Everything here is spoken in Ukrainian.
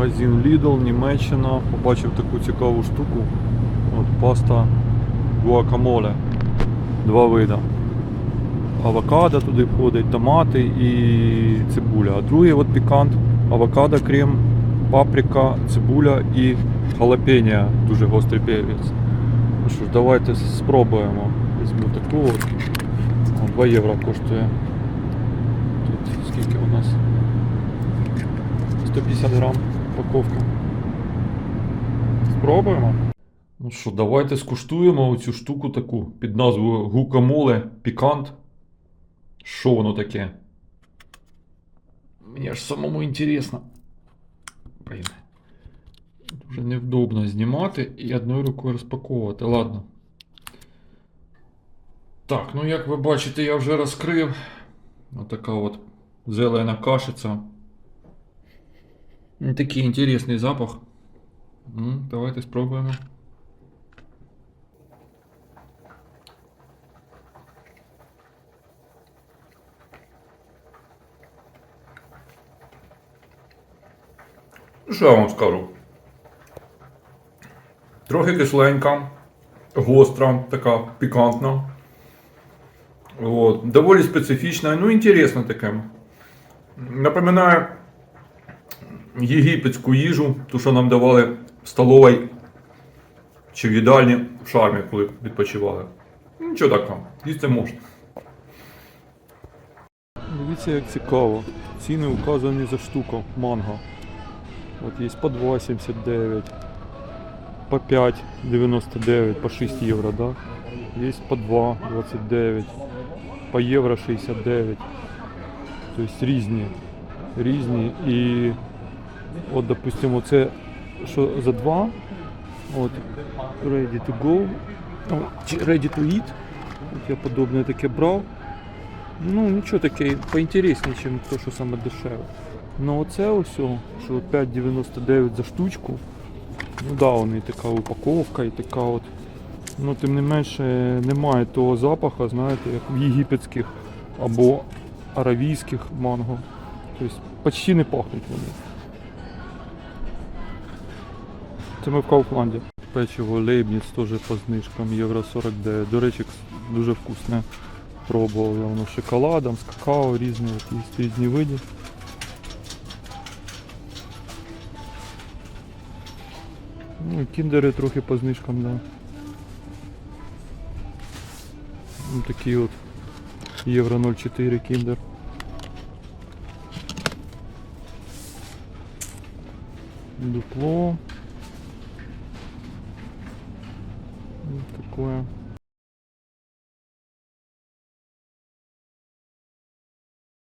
Магазин Lidl, Німеччина. Побачив таку цікаву штуку. От паста гуакамоле. Два вида. Авокадо туди входить, томати і цибуля. А другий от пікант, авокадо, крем, паприка, цибуля і халапеньо, дуже гострий перець. Ну що ж, давайте спробуємо. Візьму таку от. О, 2 євро коштує. Тут скільки у нас? 150 грам упаковка. Спробуємо. Ну що, давайте скуштуємо оцю штуку таку під назвою гукамоле пікант. Що воно таке? Мені аж самому інтересно. Блін. Дуже невдобно знімати і одною рукою розпаковувати. Ладно. Так, ну як ви бачите, я вже розкрив. Отака от зелена кашиця. Такий інтересний запах. М, Давайте спробуємо. Ну, Що я вам скажу? Трохи кисленька, гостра, така пікантна. От. Доволі специфічна, ну інтересно таке. Напоминає єгипетську їжу, ту, що нам давали в столовій чи в їдальні в шармі, коли відпочивали. Нічого такого, їсти можна. Дивіться, як цікаво. Ціни указані за штуку манго. От є по 2,79, по 5,99, по 6 євро, да? Є по 2,29, по євро 69. Тобто різні. Різні. І от, допустимо, це що за 2, от ready to go, ready to eat. От я подобне таке брав. Ну, нічого таке поінтересніше, ніж то, що саме дешеве. Ну оце ось, що 5,99 за штучку. Ну да, вони і така упаковка і така от. Ну, тим не менше, немає того запаху, знаєте, як в єгипетських або аравійських манго. Тобто почти не пахнуть вони. Це ми в Кауфланді. Печиво Лейбніц теж по знижкам, євро 49. До речі, дуже вкусне. Пробував я воно з шоколадом, з какао різні, якісь різні види. Ну, кіндери трохи по знижкам, да. Ну, такі от євро 0,4 кіндер. Дупло. Wow.